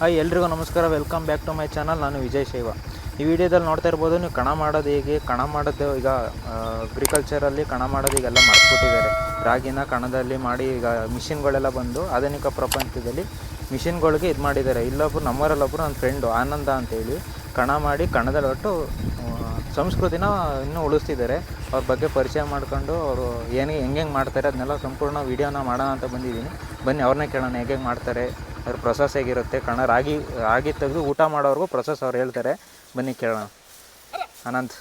Hi, ಎಲ್ರಿಗೂ ನಮಸ್ಕಾರ. Welcome back to my channel ನಾನು ವಿಜಯ್ ಶೈವ. ಈ ವಿಡಿಯೋದಲ್ಲಿ ನೋಡ್ತಾ ಇರ್ಬೋದು, ನೀವು ಕಣ ಮಾಡೋದು ಹೇಗೆ? ಕಣ ಮಾಡೋದು ಈಗ ಅಗ್ರಿಕಲ್ಚರಲ್ಲಿ ಕಣ ಮಾಡೋದು ಈಗೆಲ್ಲ ಮರ್ತ್ಬಿಟ್ಟಿದ್ದಾರೆ. ರಾಗಿನ ಕಣದಲ್ಲಿ ಮಾಡಿ ಈಗ ಮಿಷಿನ್ಗಳೆಲ್ಲ ಬಂದು ಆಧುನಿಕ ಪ್ರಪಂಚದಲ್ಲಿ ಮಿಷಿನ್ಗಳಿಗೆ ಇದು ಮಾಡಿದ್ದಾರೆ. ಇಲ್ಲೊಬ್ರು ನಮ್ಮವರಲ್ಲೊಬ್ರು ನನ್ನ ಫ್ರೆಂಡು ಆನಂದ ಅಂತೇಳಿ ಕಣ ಮಾಡಿ ಕಣದಲ್ಲಿ ಒಟ್ಟು ಸಂಸ್ಕೃತಿನ ಇನ್ನೂ ಉಳಿಸ್ತಿದ್ದಾರೆ. ಅವ್ರ ಬಗ್ಗೆ ಪರಿಚಯ ಮಾಡ್ಕೊಂಡು ಅವರು ಏನು ಹೆಂಗೆ ಮಾಡ್ತಾರೆ, ಅದನ್ನೆಲ್ಲ ಸಂಪೂರ್ಣ ವೀಡಿಯೋನ ಮಾಡೋಣ ಅಂತ ಬಂದಿದ್ದೀನಿ. ಬನ್ನಿ, ಅವ್ರನ್ನೇ ಕೇಳೋಣ ಹೆಂಗೆ ಮಾಡ್ತಾರೆ. ಅದ್ರ ಪ್ರೊಸೆಸ್ ಹೇಗಿರುತ್ತೆ? ಕಣ ರಾಗಿ ರಾಗಿ ತೆಗೆದು ಊಟ ಮಾಡೋರ್ಗೂ ಪ್ರೊಸೆಸ್ ಅವ್ರು ಹೇಳ್ತಾರೆ. ಬನ್ನಿ ಕೇಳೋಣ. ಅನಂತ್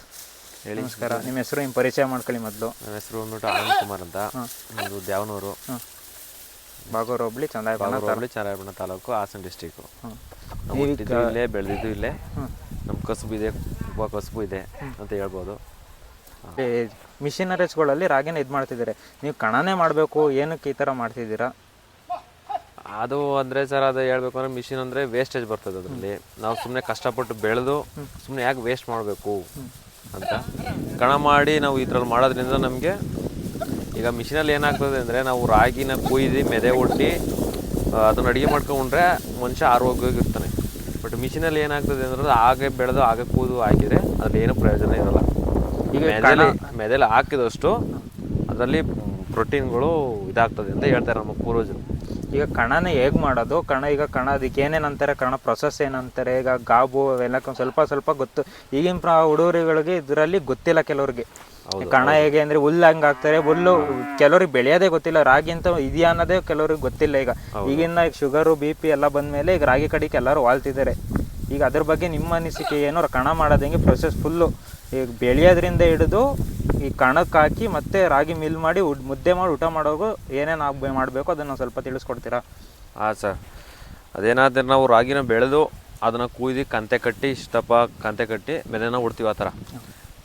ಹೇಳಿ. ನಮಸ್ಕಾರ. ನಿಮ್ಮ ಹೆಸರು ನಿಮ್ಮ ಪರಿಚಯ ಮಾಡ್ಕೊಳ್ಳಿ ಮೊದಲು. ನನ್ನ ಹೆಸರು ಬಂದ್ಬಿಟ್ಟು ಆನಂದ್ ಕುಮಾರ್ ಅಂತ. ನಮ್ಮದು ದ್ಯಾವನೂರು. ಬಾಗೂರು ಹೋಬ್ಳಿ ಚಂದಾಯ ಬಾಗೂರಲ್ಲಿ ಚಾರಾಯಬಣ್ಣ ತಾಲೂಕು ಹಾಸನ ಡಿಸ್ಟಿಕ್ಕು. ನಾವು ಹುಟ್ಟಿದ್ದು ಇಲ್ಲೇ ಬೆಳೆದಿದ್ದು ಇಲ್ಲೇ. ನಮ್ಮ ಕಸುಬು ಇದೆ ತುಂಬ ಕಸುಬು ಇದೆ ಅಂತ ಹೇಳ್ಬೋದು. ಮಿಷಿನರೀಸ್ಗಳಲ್ಲಿ ರಾಗಿನ ಇದು ಮಾಡ್ತಿದ್ದಾರೆ ನೀವು ಕಣನೇ ಮಾಡಬೇಕು ಏನಕ್ಕೆ ಈ ಥರ ಮಾಡ್ತಿದ್ದೀರಾ? ಅದು ಅಂದರೆ ಸರ್ ಅದು ಹೇಳ್ಬೇಕು ಅಂದ್ರೆ ಮಿಷಿನ್ ಅಂದರೆ ವೇಸ್ಟೇಜ್ ಬರ್ತದೆ ಅದರಲ್ಲಿ. ನಾವು ಸುಮ್ಮನೆ ಕಷ್ಟಪಟ್ಟು ಬೆಳೆದು ಸುಮ್ಮನೆ ಯಾಕೆ ವೇಸ್ಟ್ ಮಾಡಬೇಕು ಅಂತ. ಕಣ ಮಾಡಿ ನಾವು ಇದ್ರಲ್ಲಿ ಮಾಡೋದ್ರಿಂದ ನಮಗೆ ಈಗ ಮಿಷಿನಲ್ಲಿ ಏನಾಗ್ತದೆ ಅಂದರೆ ನಾವು ರಾಗಿನ ಕುಯ್ದು ಮೆದೆ ಒಡ್ಡಿ ಅದನ್ನ ಅಡುಗೆ ಮಾಡ್ಕೊಂಡ್ರೆ ಮನುಷ್ಯ ಆರೋಗ್ಯವಾಗಿರ್ತಾನೆ ಬಟ್ ಮಿಷಿನಲ್ಲಿ ಏನಾಗ್ತದೆ ಅಂದ್ರೆ ಹಾಗೆ ಬೆಳೆದು ಹಾಗೆ ಕೂದು ಆಗಿದೆ ಅದ್ರಲ್ಲಿ ಏನು ಪ್ರಯೋಜನ ಇರಲ್ಲ. ಈಗ ಮೆದೆಲಿ ಮೆದೆಲಿ ಹಾಕಿದಷ್ಟು ಅದರಲ್ಲಿ ಪ್ರೋಟೀನ್ಗಳು ಇದಾಗ್ತದೆ ಅಂತ ಹೇಳ್ತಾರೆ ನಮ್ಮ ಪೂರ್ವಜರು. ಈಗ ಕಣನ ಹೇಗೆ ಮಾಡೋದು? ಕಣ ಈಗ ಕಣ ಅದಕ್ಕೆ ಏನೇನು ಅಂತಾರೆ ಕಣ ಪ್ರೊಸೆಸ್ ಏನಂತಾರೆ? ಈಗ ಗಾಬು ಅವೆಲ್ಲ ಸ್ವಲ್ಪ ಸ್ವಲ್ಪ ಗೊತ್ತು. ಈಗಿನ ಪ್ರ ಹುಡುಗರುಗಳಿಗೆ ಇದರಲ್ಲಿ ಗೊತ್ತಿಲ್ಲ ಕೆಲವ್ರಿಗೆ. ಕಣ ಹೇಗೆ ಅಂದ್ರೆ ಹುಲ್ಲು ಹಂಗೆ ಆಗ್ತಾರೆ ಹುಲ್ಲು ಕೆಲವ್ರಿಗೆ ಬೆಳೆಯೋದೇ ಗೊತ್ತಿಲ್ಲ. ರಾಗಿ ಅಂತ ಇದೆಯಾ ಅನ್ನೋದೇ ಕೆಲವ್ರಿಗೆ ಗೊತ್ತಿಲ್ಲ ಈಗ. ಈಗಿನ ಶುಗರು ಬಿ ಪಿ ಎಲ್ಲ ಬಂದಮೇಲೆ ಈಗ ರಾಗಿ ಕಡಿಕೆ ಎಲ್ಲರೂ ವಾಳ್ತಿದ್ದಾರೆ ಈಗ ಅದ್ರ ಬಗ್ಗೆ ನಿಮ್ಮ ಅನಿಸಿಕೆ ಏನು? ಕಣ ಮಾಡೋದಂಗೆ ಪ್ರೊಸೆಸ್ ಫುಲ್ಲು ಈಗ ಬೆಳೆಯೋದ್ರಿಂದ ಹಿಡಿದು ಈ ಕಣಕ್ಕೆ ಹಾಕಿ ಮತ್ತೆ ರಾಗಿ ಮಿಲ್ ಮಾಡಿ ಮುದ್ದೆ ಮಾಡಿ ಊಟ ಮಾಡೋಗು ಏನೇನು ಆಗ ಮಾಡಬೇಕು ಅದನ್ನು ಸ್ವಲ್ಪ ತಿಳಿಸ್ಕೊಡ್ತೀರಾ? ಹಾಂ ಸರ್. ಅದೇನಾದ್ರೆ ನಾವು ರಾಗಿನ ಬೆಳೆದು ಅದನ್ನು ಕುಯ್ದು ಕಂತೆ ಕಟ್ಟಿ, ಇಷ್ಟಪ್ಪ ಕಂತೆ ಕಟ್ಟಿ ಮೆದೆನ ಉಡ್ತೀವಿ ಆ ಥರ.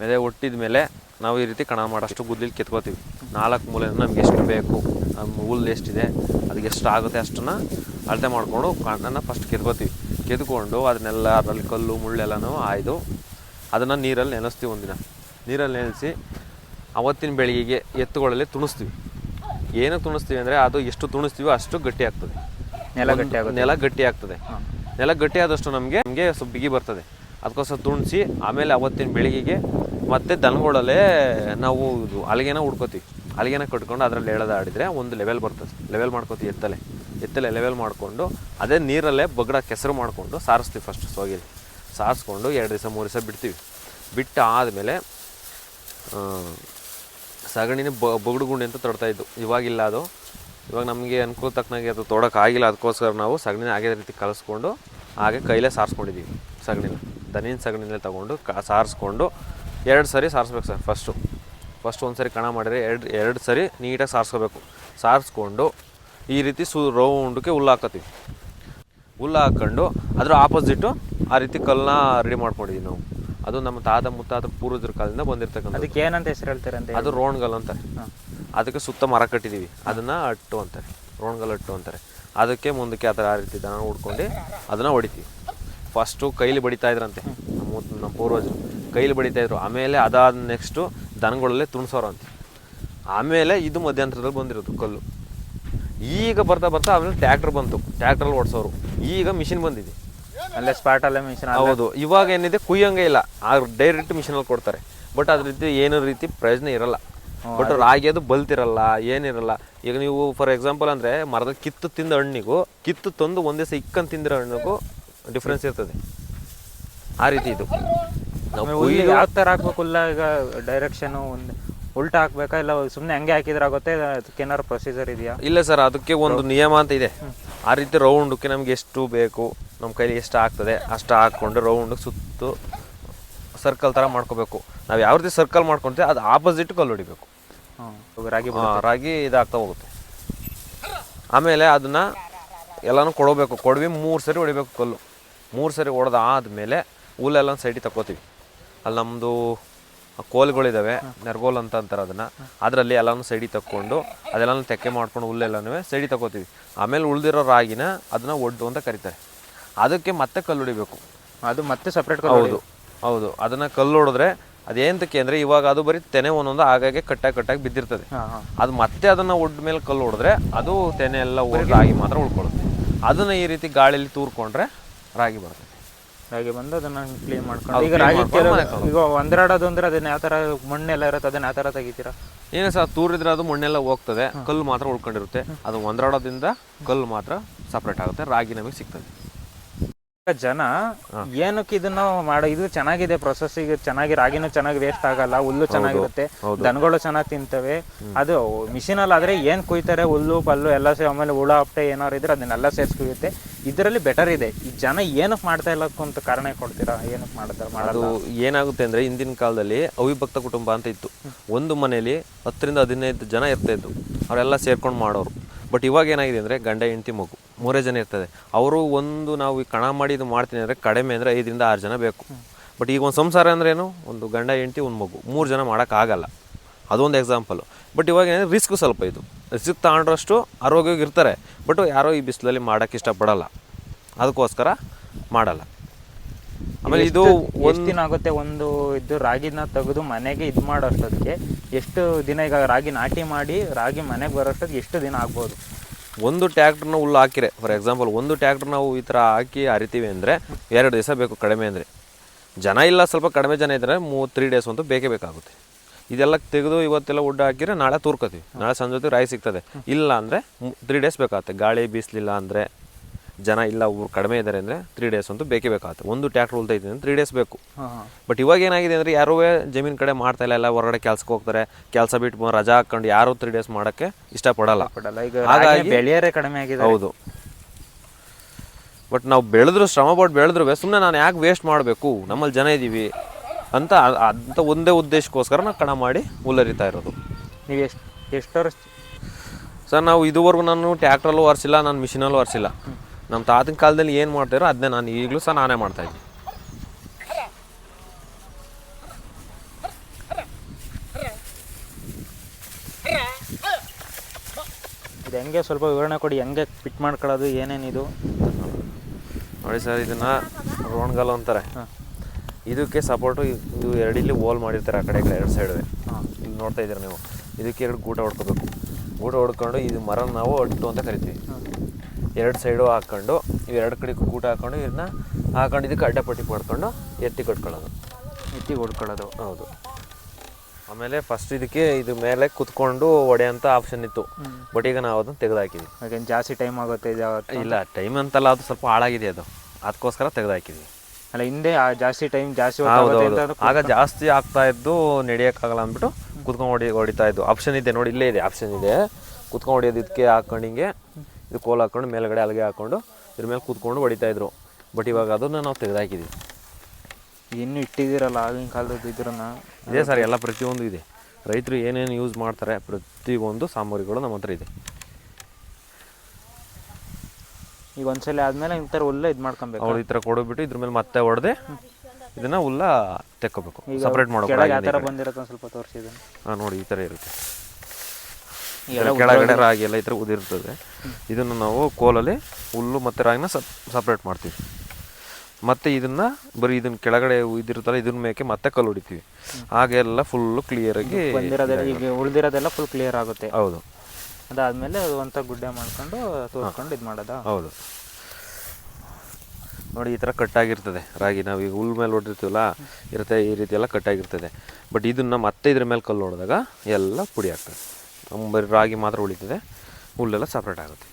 ಮೆದೆ ಹುಟ್ಟಿದ ಮೇಲೆ ನಾವು ಈ ರೀತಿ ಕಣ ಮಾಡೋಷ್ಟು ಗುದ್ಲಿಲಿ ಕಿತ್ಕೋತೀವಿ. ನಾಲ್ಕು ಮೂಲೆಯನ್ನು ನಮ್ಗೆ ಎಷ್ಟು ಬೇಕು ನಮ್ಮ ಹುಲ್ಲು ಎಷ್ಟಿದೆ, ಅದಕ್ಕೆ ಎಷ್ಟು ಆಗುತ್ತೆ ಅಷ್ಟನ್ನು ಅಳತೆ ಮಾಡಿಕೊಂಡು ಕಣ್ಣನ್ನು ಫಸ್ಟ್ ಕಿತ್ಕೋತೀವಿ. ಕಿತ್ಕೊಂಡು ಅದನ್ನೆಲ್ಲ ಅದರಲ್ಲಿ ಕಲ್ಲು ಮುಳ್ಳೆಲ್ಲನೂ ಆಯ್ದು ಅದನ್ನು ನೀರಲ್ಲಿ ನೆನೆಸ್ತೀವಿ ಒಂದಿನ ನೀರಲ್ಲಿ ನೆನೆಸಿ ಅವತ್ತಿನ ಬೆಳಿಗ್ಗೆ ಎತ್ತುಗಳಲ್ಲಿ ತುಣಿಸ್ತೀವಿ. ಏನಕ್ಕೆ ತುಣಿಸ್ತೀವಿ ಅಂದರೆ ಅದು ಎಷ್ಟು ತುಣಿಸ್ತೀವೋ ಅಷ್ಟು ಗಟ್ಟಿ ಆಗ್ತದೆ. ನೆಲ ಗಟ್ಟಿ ಆಗುತ್ತೆ. ನೆಲ ಗಟ್ಟಿ ಆಗ್ತದೆ. ನೆಲ ಗಟ್ಟಿ ಆದಷ್ಟು ನಮಗೆ ನಮಗೆ ಸ್ವಲ್ಪ ಬಿಗಿ ಬರ್ತದೆ. ಅದಕ್ಕೋಸ್ಕರ ತುಣಿಸಿ ಆಮೇಲೆ ಅವತ್ತಿನ ಬೆಳಿಗ್ಗೆಗೆ ಮತ್ತೆ ದನಗಳಲ್ಲೇ ನಾವು ಇದು ಅಲ್ಲಿಗೆನ ಹುಡ್ಕೋತೀವಿ. ಅಲ್ಲಿಗೆನ ಕಟ್ಕೊಂಡು ಅದರಲ್ಲಿ ಎಳೆದಾಡಿದರೆ ಒಂದು ಲೆವೆಲ್ ಬರ್ತದೆ. ಲೆವೆಲ್ ಮಾಡ್ಕೋತೀವಿ ಎತ್ತಲೆ. ಎತ್ತಲೆ ಲೆವೆಲ್ ಮಾಡಿಕೊಂಡು, ಅದೇ ನೀರಲ್ಲೇ ಬಗ್ಡ ಕೆಸರು ಮಾಡಿಕೊಂಡು ಸಾರಿಸ್ತೀವಿ ಫಸ್ಟ್ ಸೋಗಿಲಿ. ಸಾರಿಸ್ಕೊಂಡು ಎರಡು ದಿವಸ, ಮೂರು ದಿವಸ ಬಿಡ್ತೀವಿ. ಬಿಟ್ಟು ಆದಮೇಲೆ ಸಗಣಿನ ಬ ಬೊಗಡು ಗುಂಡಿ ಅಂತ ತೊಡ್ತಾ ಇದ್ದು. ಇವಾಗಿಲ್ಲ ಅದು. ಇವಾಗ ನಮಗೆ ಅನುಕೂಲ ತಕ್ಕನಾಗೆ ಅದು ತೊಡೋಕ್ಕಾಗಿಲ್ಲ ಅದಕ್ಕೋಸ್ಕರ ನಾವು ಸಗಣಿನ ಹಾಗೆ ರೀತಿ ಕಲಿಸ್ಕೊಂಡು, ಹಾಗೆ ಕೈಲೇ ಸಾರಿಸ್ಕೊಂಡಿದ್ದೀವಿ ಸಗಣಿನ. ದನಿನ ಸಗಣಿನಲ್ಲೇ ತೊಗೊಂಡು ಕ, ಸಾರಿಸ್ಕೊಂಡು ಎರಡು ಸರಿ ಸಾರಿಸ್ಬೇಕು ಸರ್ ಫಸ್ಟು ಫಸ್ಟ್ ಒಂದು ಸರಿ ಕಣ ಮಾಡಿದ್ರೆ ಎರಡು ಎರಡು ಸರಿ ನೀಟಾಗಿ ಸಾರಿಸ್ಕೋಬೇಕು. ಸಾರಿಸ್ಕೊಂಡು ಈ ರೀತಿ ಸು ರೌಂಡಕ್ಕೆ ಹುಲ್ಲು ಹಾಕತ್ತೀವಿ. ಹುಲ್ಲು ಹಾಕ್ಕೊಂಡು ಅದರ ಆಪೋಸಿಟ್ಟು ಆ ರೀತಿ ಕಲ್ಲನ್ನ ರೆಡಿ ಮಾಡ್ಕೊಂಡಿದ್ವಿ ನಾವು. ಅದು ನಮ್ಮ ತಾತ ಮುತ್ತಾತ ಪೂರ್ವಜರ ಕಾಲದಿಂದ ಬಂದಿರ್ತಕ್ಕಂಥ ಅದಕ್ಕೆ ಏನಂತ ಹೆಸರು ಹೇಳ್ತಾರೆ ಅದು ರೋಣ್ಗಲ್ ಅಂತಾರೆ. ಅದಕ್ಕೆ ಸುತ್ತ ಮರ ಕಟ್ಟಿದ್ದೀವಿ ಅದನ್ನು ಅಟ್ಟು ಅಂತಾರೆ. ರೋಣ್ಗಲ್ ಅಟ್ಟು ಅಂತಾರೆ. ಅದಕ್ಕೆ ಮುಂದಕ್ಕೆ ಆ ಥರ ಆ ರೀತಿ ದನ ಹುಡ್ಕೊಂಡು ಅದನ್ನು ಹೊಡಿತೀವಿ. ಫಸ್ಟು ಕೈಲಿ ಬಡಿತಾ ಇದ್ರಂತೆ. ನಮ್ಮ ನಮ್ಮ ಪೂರ್ವಜರು. ಕೈಲಿ ಬಡಿತಾ ಇದ್ರು. ಆಮೇಲೆ ಅದಾದ ನೆಕ್ಸ್ಟು ದನಗಳಲ್ಲೇ ತುಣ್ಸೋರು ಅಂತ. ಆಮೇಲೆ ಇದು ಮಧ್ಯಂತರದಲ್ಲಿ ಬಂದಿರೋದು ಕಲ್ಲು. ಈಗ ಬರ್ತಾ ಬರ್ತಾ ಆಮೇಲೆ ಟ್ರ್ಯಾಕ್ಟರ್ ಬಂತು. ಟ್ಯಾಕ್ಟ್ರಲ್ಲಿ ಓಡಿಸೋರು. ಈಗ ಮಿಷಿನ್ ಬಂದಿದೆ. ಅಲ್ಲೇ ಸ್ಪಾಟ್ ಅಲ್ಲೇ ಮಿಷನ್ ಹೌದು. ಇವಾಗ ಏನಿದೆ? ಕುಯ್ಯಂಗೆ ಇಲ್ಲ. ಆ ಡೈರೆಕ್ಟ್ ಮಿಷನಲ್ಲಿ ಕೊಡ್ತಾರೆ. ಬಟ್ ಅದ್ರ ಏನು ಏನೋ ರೀತಿ ಪ್ರಯೋಜನ ಇರಲ್ಲ. ಬಟ್ ರಾಗಿ ಅದು ಬಲ್ತಿರಲ್ಲ ಏನಿರಲ್ಲ. ಈಗ ನೀವು ಫಾರ್ ಎಕ್ಸಾಂಪಲ್ ಅಂದರೆ ಮರದ ಕಿತ್ತು ತಿಂದ ಹಣ್ಣಿಗೂ ಕಿತ್ತು ತಂದು ಒಂದೇ ಸಹ ಇಕ್ಕಂದು ತಿಂದಿರೋ ಹಣ್ಣಿಗೂ ಡಿಫ್ರೆನ್ಸ್ ಇರ್ತದೆ. ಆ ರೀತಿ ಇದು. ನಾವು ಯಾವ ಥರ ಹಾಕ್ಬೇಕು? ಈಗ ಡೈರೆಕ್ಷನ್ ಒಂದು ಉಲ್ಟಾ ಹಾಕ್ಬೇಕಾ? ಇಲ್ಲ ಸುಮ್ಮನೆ ಹಂಗೆ ಹಾಕಿದ್ರೆ ಆಗುತ್ತೆ? ಅದಕ್ಕೇನಾರು ಪ್ರೊಸೀಜರ್ ಇದೆಯಾ? ಇಲ್ಲ ಸರ್ ಅದಕ್ಕೆ ಒಂದು ನಿಯಮ ಅಂತ ಇದೆ. ಆ ರೀತಿ ರೌಂಡಕ್ಕೆ ನಮ್ಗೆ ಎಷ್ಟು ಬೇಕು ನಮ್ಮ ಕೈಲಿ ಎಷ್ಟು ಆಗ್ತದೆ ಅಷ್ಟು ಹಾಕ್ಕೊಂಡು ರೌಂಡ್ ಸುತ್ತು ಸರ್ಕಲ್ ಥರ ಮಾಡ್ಕೋಬೇಕು. ನಾವು ಯಾವ ರೀತಿ ಸರ್ಕಲ್ ಮಾಡ್ಕೊಂತೀವಿ ಅದು ಆಪೋಸಿಟ್ ಕಲ್ಲು ಹೊಡಿಬೇಕು. ರಾಗಿ ರಾಗಿ ಇದಾಗ್ತಾ ಹೋಗುತ್ತೆ. ಆಮೇಲೆ ಅದನ್ನು ಎಲ್ಲನೂ ಕೊಡಬೇಕು. ಕೊಡ್ವಿ ಮೂರು ಸರಿ ಹೊಡಿಬೇಕು ಕಲ್ಲು. ಮೂರು ಸರಿ ಹೊಡೆದಾದ್ಮೇಲೆ ಉಲ್ಲೆಲ್ಲ ಹುಲ್ಲೆಲ್ಲ ಸೈಡಿಗೆ ತಗೋತೀವಿ ಅಲ್ಲಿ ನಮ್ಮದು ಕೋಲ್ಗಳಿದ್ದಾವೆ ನೆರ್ಗೋಲ್ ಅಂತ ಅಂತಾರೆ ಅದನ್ನ. ಅದರಲ್ಲಿ ಎಲ್ಲಾನು ಸೈಡಿ ತಕ್ಕೊಂಡು ಅದೆಲ್ಲಾನು ತೆಕ್ಕೆ ಮಾಡ್ಕೊಂಡು ಹುಲ್ಲೆಲ್ಲನೂ ಸೈಡಿ ತಗೋತೀವಿ ಆಮೇಲೆ ಉಳ್ದಿರೋ ರಾಗಿನ ಅದನ್ನ ಒಡ್ಡು ಅಂತ ಕರಿತಾರೆ. ಅದಕ್ಕೆ ಮತ್ತೆ ಕಲ್ಲು ಹೊಡಿಬೇಕು. ಅದು ಮತ್ತೆ ಸಪ್ರೇಟ್ ಹೌದು ಹೌದು. ಅದನ್ನ ಕಲ್ಲು ಹೊಡೆದ್ರೆ ಅದೇಂತಕ್ಕೆ ಅಂದ್ರೆ ಇವಾಗ ಅದು ಬರೀ ತೆನೆ ಒಂದೊಂದು ಆಗಾಗೆ ಕಟ್ಟಾಗಿ ಕಟ್ಟಾಗಿ ಬಿದ್ದಿರ್ತದೆ. ಅದು ಮತ್ತೆ ಅದನ್ನ ಒಡ್ ಮೇಲೆ ಕಲ್ಲು ಹೊಡೆದ್ರೆ ಅದು ತೆನೆ ಎಲ್ಲ ಹೋಗಿ ರಾಗಿ ಮಾತ್ರ ಉಳ್ಕೊಳ್ಳುತ್ತೆ. ಅದನ್ನ ಈ ರೀತಿ ಗಾಳಿಯಲ್ಲಿ ತೂರ್ಕೊಂಡ್ರೆ ರಾಗಿ ಬರ್ತದೆ. ರಾಗಿ ಬಂದು ಅದನ್ನ ಕ್ಲೀನ್ ಮಾಡ್ಕೊಂಡು ಈಗ ರಾಗಿ ಈಗ ಒಂದೆರಡೋದು ಅಂದ್ರೆ ಅದನ್ನ ಯಾವ ತರ ಮಣ್ಣೆಲ್ಲ ಇರುತ್ತೆ ಅದನ್ನ ಯಾವ ತರ ತೆಗಿತೀರಾ? ಏನೇ ಸರ್ ತೂರಿದ್ರೆ ಅದು ಮಣ್ಣೆಲ್ಲ ಹೋಗ್ತದೆ ಕಲ್ಲು ಮಾತ್ರ ಉಳ್ಕೊಂಡಿರುತ್ತೆ. ಅದು ಒಂದರಾಡೋದ್ರಿಂದ ಕಲ್ಲು ಮಾತ್ರ ಸಪ್ರೇಟ್ ಆಗುತ್ತೆ ರಾಗಿ ನಮಗೆ ಸಿಗ್ತದೆ. ಜನ ಏನಕ್ಕೆ ಇದನ್ನ ಮಾಡೋ ಇದು ಚೆನ್ನಾಗಿದೆ ಪ್ರೊಸೆಸ್ ಈಗ ಚೆನ್ನಾಗಿ ರಾಗಿನೂ ಚೆನ್ನಾಗಿ ವೇಸ್ಟ್ ಆಗಲ್ಲ ಹುಲ್ಲು ಚೆನ್ನಾಗಿರುತ್ತೆ. ದನಗಳು ಚೆನ್ನಾಗಿ ತಿಂತವೆ. ಅದು ಮಿಷಿನ್ ಅಲ್ಲಿ ಆದ್ರೆ ಏನ್ ಕುಯ್ತಾರೆ ಹುಲ್ಲು ಪಲ್ಲು ಎಲ್ಲ ಸೇ ಆಮೇಲೆ ಹುಳ ಹಪ್ಟೆ ಏನಾರು ಇದ್ರೆ ಅದನ್ನೆಲ್ಲ ಸೇರ್ಸಿ ಕುಯ್ಯುತ್ತೆ. ಇದರಲ್ಲಿ ಬೆಟರ್ ಇದೆ. ಈ ಜನ ಏನಕ್ಕೆ ಮಾಡ್ತಾ ಇಲ್ಲ ಅಂತ ಕಾರಣ ಕೊಡ್ತೀರಾ? ಏನಕ್ಕೆ ಮಾಡ್ತಾರೆ ಅದು ಏನಾಗುತ್ತೆ ಅಂದ್ರೆ ಹಿಂದಿನ ಕಾಲದಲ್ಲಿ ಅವಿಭಕ್ತ ಕುಟುಂಬ ಅಂತ ಇತ್ತು. ಒಂದು ಮನೆಯಲ್ಲಿ ಹತ್ತರಿಂದ ಹದಿನೈದು ಜನ ಇರ್ತಾ ಇದ್ದು ಅವರೆಲ್ಲ ಸೇರ್ಕೊಂಡು ಮಾಡೋರು. ಬಟ್ ಇವಾಗ ಏನಾಗಿದೆ ಅಂದ್ರೆ ಗಂಡ ಹೆಂಡತಿ ಮಗು. ಮೂರೇ ಜನ ಇರ್ತದೆ. ಅವರು ಒಂದು ನಾವು ಈ ಕಣ ಮಾಡಿ ಇದು ಮಾಡ್ತೀನಿ ಅಂದರೆ ಕಡಿಮೆ ಅಂದರೆ ಐದರಿಂದ ಆರು ಜನ ಬೇಕು. ಬಟ್ ಈಗ ಒಂದು ಸಂಸಾರ ಅಂದ್ರೆ ಏನು? ಒಂದು ಗಂಡ ಹೆಂಡತಿ ಒಂದು ಮಗು. ಮೂರು ಜನ ಮಾಡೋಕ್ಕಾಗಲ್ಲ ಅದೊಂದು ಎಕ್ಸಾಂಪಲು ಬಟ್ ಇವಾಗ ಏನಂದರೆ ರಿಸ್ಕ್ ಸ್ವಲ್ಪ ಇದು. ರಿಸ್ಕ್ ತಗೊಂಡ್ರಷ್ಟು ಆರೋಗ್ಯವಾಗಿ ಇರ್ತಾರೆ. ಬಟ್ ಯಾರೋ ಈ ಬಿಸಿಲಲ್ಲಿ ಮಾಡೋಕ್ಕೆ ಇಷ್ಟಪಡಲ್ಲ. ಅದಕ್ಕೋಸ್ಕರ ಮಾಡಲ್ಲ. ಆಮೇಲೆ ಇದು ಒಂದು ದಿನ ಆಗುತ್ತೆ? ಒಂದು ಇದು ರಾಗಿನ ತೆಗೆದು ಮನೆಗೆ ಇದು ಮಾಡೋಷ್ಟೊತ್ತಿಗೆ ಎಷ್ಟು ದಿನ ಈಗ ರಾಗಿ ನಾಟಿ ಮಾಡಿ ರಾಗಿ ಮನೆಗೆ ಬರೋಷ್ಟೊತ್ತಿಗೆ ಎಷ್ಟು ದಿನ ಆಗ್ಬೋದು? ಒಂದು ಟ್ಯಾಕ್ಟ್ರನ್ನ ಹುಲ್ಲು ಹಾಕಿರೆ ಫಾರ್ ಎಕ್ಸಾಂಪಲ್ ಒಂದು ಟ್ಯಾಕ್ಟ್ರ್ ನಾವು ಈ ಥರ ಹಾಕಿ ಅರಿತೀವಿ ಅಂದರೆ ಎರಡು ದಿವಸ ಬೇಕು ಕಡಿಮೆ ಅಂದರೆ. ಜನ ಇಲ್ಲ, ಸ್ವಲ್ಪ ಕಡಿಮೆ ಜನ ಇದ್ದರೆ ಮೂವತ್ತು ತ್ರೀ ಡೇಸ್ ಅಂತೂ ಬೇಕೇ ಬೇಕಾಗುತ್ತೆ. ಇದೆಲ್ಲ ತೆಗೆದು ಇವತ್ತೆಲ್ಲ ಉಡ್ಡ ಹಾಕಿದ್ರೆ ನಾಳೆ ತೂರ್ಕೋತೀವಿ. ನಾಳೆ ಸಂಜೆ ಹೊತ್ತಿಗೆ ರಾಗಿ ಸಿಗ್ತದೆ. ಇಲ್ಲ ಅಂದರೆ ತ್ರೀ ಡೇಸ್ ಬೇಕಾಗುತ್ತೆ. ಗಾಳಿ ಬೀಸಲಿಲ್ಲ ಅಂದರೆ ಜನ ಇಲ್ಲ ಊರು ಕಡಿಮೆ ಇದ್ದಾರೆ ಅಂದರೆ ತ್ರೀ ಡೇಸ್ ಅಂತೂ ಬೇಕೇ ಬೇಕಾಗುತ್ತೆ. ಒಂದು ಟ್ಯಾಕ್ಟ್ರ್ ಉಳ್ತಾ ಇದ್ದೀನಿ ತ್ರೀ ಡೇಸ್ ಬೇಕು. ಬಟ್ ಇವಾಗ ಏನಾಗಿದೆ ಅಂದರೆ ಯಾರೂ ಜಮೀನು ಕಡೆ ಮಾಡ್ತಾ ಇಲ್ಲ ಎಲ್ಲ ಹೊರಗಡೆ ಕೆಲ್ಸಕ್ಕೆ ಹೋಗ್ತಾರೆ ಕೆಲಸ ಬಿಟ್ಟು ರಜಾ ಹಾಕೊಂಡು ಯಾರು ತ್ರೀ ಡೇಸ್ ಮಾಡೋಕ್ಕೆ ಇಷ್ಟಪಡಲ್ಲ. ರಾಗಿ ಬೆಳೆಯರೇ ಕಡಿಮೆ ಆಗಿದೆ ಹೌದು. ಬಟ್ ನಾವು ಬೆಳೆದ್ರು ಶ್ರಮ ಪಟ್ಟು ಬೆಳೆದ್ರು ಸುಮ್ಮನೆ ನಾನು ಯಾಕೆ ವೇಸ್ಟ್ ಮಾಡಬೇಕು? ನಮ್ಮಲ್ಲಿ ಜನ ಇದ್ದೀವಿ ಅಂತ ಅಂತ ಒಂದೇ ಉದ್ದೇಶಕ್ಕೋಸ್ಕರ ನಾವು ಕಣ ಮಾಡಿ ಉಲ್ಲರಿತಾ ಇರೋದು. ನೀವು ಎಷ್ಟು ಎಷ್ಟು ವರ್ಷ ಸರ್ ನಾವು ಇದುವರೆಗೂ ನಾನು ಟ್ಯಾಕ್ಟ್ರಲ್ಲೂ ಒರೆಸಿಲ್ಲ ನಾನು ಮಿಷಿನಲ್ಲೂ ಒರೆಸಿಲ್ಲ. ನಮ್ಮ ತಾತನ ಕಾಲದಲ್ಲಿ ಏನು ಮಾಡ್ತಾರೋ ಅದನ್ನೇ ನಾನು ಈಗಲೂ ಸಹ ನಾನೇ ಮಾಡ್ತಾ ಇದ್ದೀನಿ. ಇದು ಹೆಂಗೆ? ಸ್ವಲ್ಪ ವಿವರಣೆ ಕೊಡಿ. ಹೆಂಗೆ ಫಿಟ್ ಮಾಡ್ಕೊಳ್ಳೋದು? ಇದು? ನೋಡಿ ಸರ್ ಇದನ್ನು ರೋಣ್ಗಲ್ ಅಂತಾರೆ. ಇದಕ್ಕೆ ಸಪೋರ್ಟು ಇದು ಎರಡು ಇಲ್ಲಿ ಹೋಲ್ ಮಾಡಿರ್ತಾರೆ ಆ ಕಡೆ ಕಡೆ ಎರಡು ಸೈಡ್ ಹಾಂ. ಇಲ್ಲಿ ನೋಡ್ತಾ ಇದ್ದೀರಾ ನೀವು? ಇದಕ್ಕೆ ಎರಡು ಗೂಟ ಹೊಡ್ಕೋಬೇಕು. ಗೂಟ ಹೊಡ್ಕೊಂಡು ಇದು ಮರನ ನಾವು ಅಟ್ಟು ಅಂತ ಕರಿತೀವಿ. ಎರಡು ಸೈಡು ಹಾಕ್ಕೊಂಡು ಇವೆರಡು ಕಡೆ ಗೂಟ ಹಾಕ್ಕೊಂಡು ಇದನ್ನ ಹಾಕೊಂಡು ಇದಕ್ಕೆ ಅಡ್ಡಪಟ್ಟಿ ಮಾಡ್ಕೊಂಡು ಎತ್ತಿ ಕಟ್ಕೊಳ್ಳೋದು. ಎತ್ತಿ ಹೊಡ್ಕೊಳ್ಳೋದು ಹೌದು. ಆಮೇಲೆ ಫಸ್ಟ್ ಇದಕ್ಕೆ ಇದು ಮೇಲೆ ಕುತ್ಕೊಂಡು ಹೊಡೆಯೋಂಥ ಆಪ್ಷನ್ ಇತ್ತು. ಬಟ್ ಈಗ ನಾವು ಅದನ್ನು ತೆಗೆದಾಕಿದ್ವಿ. ಹಾಗೇನು ಜಾಸ್ತಿ ಟೈಮ್ ಆಗುತ್ತೆ ಇದು ಇಲ್ಲ ಟೈಮ್ ಅಂತಲ್ಲ ಅದು ಸ್ವಲ್ಪ ಹಾಳಾಗಿದೆ ಅದು. ಅದಕ್ಕೋಸ್ಕರ ತೆಗೆದಾಕಿದ್ವಿ. ಅಲ್ಲ ಹಿಂದೆ ಆ ಜಾಸ್ತಿ ಟೈಮ್ ಜಾಸ್ತಿ ಆಗ ಜಾಸ್ತಿ ಆಗ್ತಾ ಇದ್ದು ನಡೆಯೋಕ್ಕಾಗಲ್ಲ ಅಂದ್ಬಿಟ್ಟು ಕುತ್ಕೊಂಡು ಹೊಡಿ ಹೊಡಿತಾ ಇದ್ದು. ಆಪ್ಷನ್ ಇದೆ ನೋಡಿ ಇಲ್ಲೇ ಇದೆ ಆಪ್ಷನ್ ಇದೆ. ಕುತ್ಕೊಂಡು ಹೊಡಿಯೋದು ಇದಕ್ಕೆ ಹಾಕೊಂಡು ಹಿಂಗೆ ಇದು ಕೋಲ್ ಹಾಕ್ಕೊಂಡು ಮೇಲ್ಗಡೆ ಅಲ್ಲಿಗೆ ಹಾಕೊಂಡು ಇದ್ರ ಮೇಲೆ ಕೂತ್ಕೊಂಡು ಹೊಡಿತಾ ಇದ್ರು. ಬಟ್ ಇವಾಗ ಅದನ್ನ ನಾವು ತೆಗೆದಾಕಿದ್ದೀವಿ ಇನ್ನು ಇಟ್ಟಿದ್ದೀರಲ್ಲ ಆಗಿನ ಕಾಲದ ಇದ್ರನ್ನ? ಇದೆ ಸರ್ ಎಲ್ಲ ಪ್ರತಿಯೊಂದು ಇದೆ. ರೈತರು ಏನೇನು ಯೂಸ್ ಮಾಡ್ತಾರೆ ಪ್ರತಿಯೊಂದು ಸಾಮಗ್ರಿಗಳು ನಮ್ಮ ಹತ್ರ ಇದೆ. ಈಗ ಒಂದ್ಸಲ ಆದ್ಮೇಲೆ ಈ ಥರ ಹುಲ್ಲ ಇದು ಮಾಡ್ಕೊಬೇಕು. ಅವ್ರು ಈ ಥರ ಕೊಡೋಬಿಟ್ಟು ಇದ್ರ ಮೇಲೆ ಮತ್ತೆ ಹೊಡೆದೆ ಇದನ್ನ ಹುಲ್ಲ ತೆಕ್ಕೋಬೇಕು. ಸೆಪರೇಟ್ ಯಾವ ಥರ ಮಾಡ್ಬೇಕು ಬಂದಿರುತ್ತೆ ಸ್ವಲ್ಪ ತೋರಿಸಿದ್ದೀನಿ ಹಾಂ ನೋಡಿ ಈ ಥರ ಇರುತ್ತೆ. ಕೆಳಗಡೆ ರಾಗಿ ಎಲ್ಲ ಈ ಥರ ಉದಿರ್ತದೆ. ಇದನ್ನು ನಾವು ಕೋಲಲ್ಲಿ ಹುಲ್ಲು ಮತ್ತು ರಾಗಿನ ಸಪ್ ಸಪ್ರೇಟ್ ಮಾಡ್ತೀವಿ. ಮತ್ತು ಇದನ್ನು ಬರೀ ಇದನ್ನ ಕೆಳಗಡೆ ಇದಿರುತ್ತಲ್ಲ ಇದನ್ನ ಮೇಕೆ ಮತ್ತೆ ಕಲ್ಲು ಹೊಡಿತೀವಿ. ಹಾಗೆಲ್ಲ ಫುಲ್ಲು ಕ್ಲಿಯರಾಗಿ ಆಗಿ ಈಗ ಉಳಿದಿರೋದೆಲ್ಲ ಫುಲ್ ಕ್ಲಿಯರ್ ಆಗುತ್ತೆ. ಹೌದು. ಅದಾದ್ಮೇಲೆ ಅದು ಅಂತ ಗುಡ್ಡೆ ಮಾಡ್ಕೊಂಡು ತೋರ್ಸ್ಕೊಂಡು ಇದು ಮಾಡೋದ? ಹೌದು. ನೋಡಿ ಈ ಥರ ಕಟ್ಟಾಗಿರ್ತದೆ ರಾಗಿ ನಾವು ಈಗ ಹುಲ್ ಮೇಲೆ ಹೊಡಿರ್ತೀವಲ್ಲ ಇರುತ್ತೆ ಈ ರೀತಿ ಎಲ್ಲ ಕಟ್ಟಾಗಿರ್ತದೆ ಬಟ್ ಇದನ್ನು ಮತ್ತೆ ಇದ್ರ ಮೇಲೆ ಕಲ್ಲು ಹೊಡೆದಾಗ ಎಲ್ಲ ಪುಡಿ ಆಗ್ತದೆ. ಬರೀ ರಾಗಿ ಮಾತ್ರ ಉಳಿತದೆ. ಹುಲ್ಲೆಲ್ಲ ಸಪ್ರೇಟ್ ಆಗುತ್ತೆ.